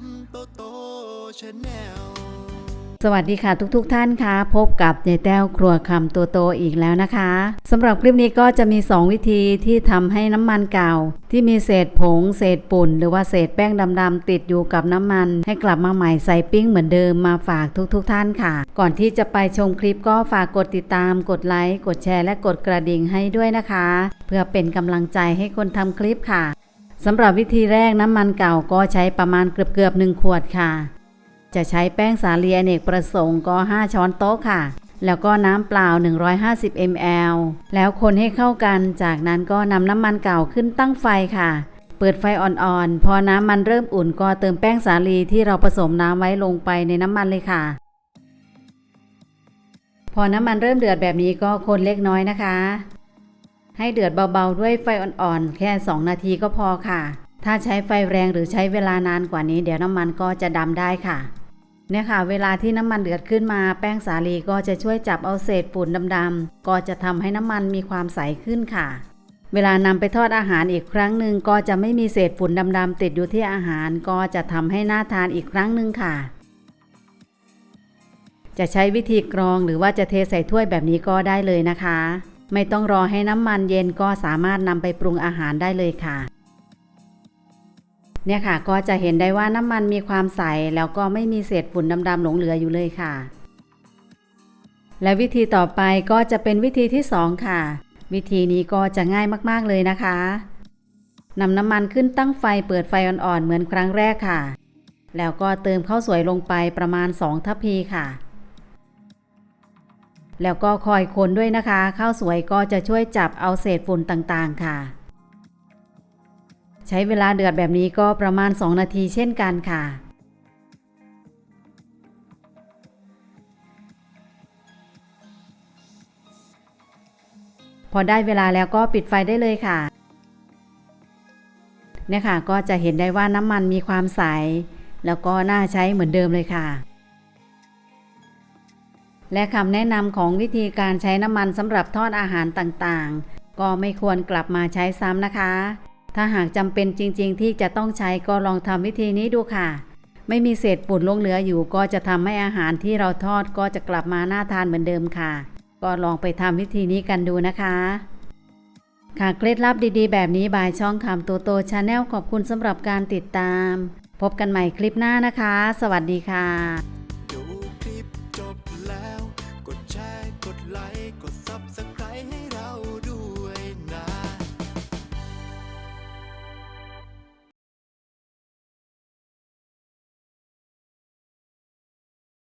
ำโตโตชแนลสวัสดีค่ะทุกๆทท่านค่ะพบกับยายแต้วครัวคำตัวโตอีกแล้วนะคะสำหรับคลิปนี้ก็จะมี 2 วิธีที่ทำให้น้ำมันเก่า ที่มีเศษผง เศษปุ่น หรือว่าเศษแป้งดำๆติดอยู่กับน้ำมัน ให้กลับมาใหม่ใส่ปิ้งเหมือนเดิมมาฝากทุกๆทท่านค่ะ ก่อนที่จะไปชมคลิปก็ฝากกดติดตาม กดไลค์กดแชร์และกดกระดิ่งให้ด้วยนะคะ เพื่อเป็นกำลังใจให้คนทำคลิปค่ะ สำหรับวิธีแรกน้ำมันเก่าก็ใช้ประมาณเกือบๆหนึ่งขวดค่ะ จะใช้แป้งสาลีอเนกประสงค์ก็ 5 ช้อนโต๊ะค่ะ แล้วก็น้ำเปล่า 150 ml แล้วคนให้เข้ากัน จากนั้นก็นำน้ำมันเก่าขึ้นตั้งไฟค่ะ เปิดไฟอ่อนๆ พอน้ำมันเริ่มอุ่นก็เติมแป้งสาลีที่เราผสมน้ำไว้ลงไปในน้ำมันเลยค่ะ พอน้ำมันเริ่มเดือดแบบนี้ก็คนเล็กน้อยนะคะ ให้เดือดเบาๆด้วยไฟอ่อนๆ แค่ 2 นาทีก็พอค่ะ ถ้าใช้ไฟแรงหรือใช้เวลานานกว่านี้ เดี๋ยวน้ำมันก็จะดำได้ค่ะ เนี่ยค่ะ เวลาที่น้ำมันเดือดขึ้นมา แป้งสาลีก็จะช่วยจับเอาเศษฝุ่นดำๆ ก็จะทำให้น้ำมันมีความใสขึ้นค่ะ เวลานำไปทอดอาหารอีกครั้งหนึ่งก็จะไม่มีเศษฝุ่นดำๆติดอยู่ที่อาหาร ก็จะทำให้น่าทานอีกครั้งหนึ่งค่ะจะใช้วิธีกรองหรือว่าจะเทใส่ถ้วยแบบนี้ก็ได้เลยนะคะ ไม่ต้องรอให้น้ำมันเย็นก็สามารถนำไปปรุงอาหารได้เลยค่ะ เนี่ยค่ะก็จะเห็นได้ว่าน้ำมันมีความใส แล้วก็ไม่มีเศษฝุ่นดำๆหลงเหลืออยู่เลยค่ะ และวิธีต่อไปก็จะเป็นวิธีที่สองค่ะ วิธีนี้ก็จะง่ายมากๆเลยนะคะนำน้ำมันขึ้นตั้งไฟเปิดไฟอ่อนๆเหมือนครั้งแรกค่ะ แล้วก็เติมข้าวสวยลงไปประมาณ 2 ทัพพีค่ะ แล้วก็คอยคนด้วยนะคะ ข้าวสวยก็จะช่วยจับเอาเศษฝุ่นต่างๆค่ะ ใช้เวลาเดือดแบบนี้ก็ประมาณ 2 นาทีเช่นกันค่ะพอได้เวลาแล้วก็ปิดไฟได้เลยค่ะ เนี่ยค่ะก็จะเห็นได้ว่าน้ำมันมีความใส แล้วก็น่าใช้เหมือนเดิมเลยค่ะ และคำแนะนำของวิธีการใช้น้ำมันสำหรับทอดอาหารต่างๆ ก็ไม่ควรกลับมาใช้ซ้ำนะคะ ถ้าหากจำเป็นจริง ๆ ที่จะต้องใช้ก็ลองทำวิธีนี้ดูค่ะ ไม่มีเศษฝุ่นลงเหลืออยู่ ก็จะทำให้อาหารที่เราทอดก็จะกลับมาน่าทานเหมือนเดิมค่ะ ก็ลองไปทำวิธีนี้กันดูนะคะค่ะเคล็ดลับดีๆ แบบนี้บายช่องคำโตโตชาแนลขอบคุณสำหรับการติดตาม พบกันใหม่คลิปหน้านะคะ สวัสดีค่ะ subscribe ให้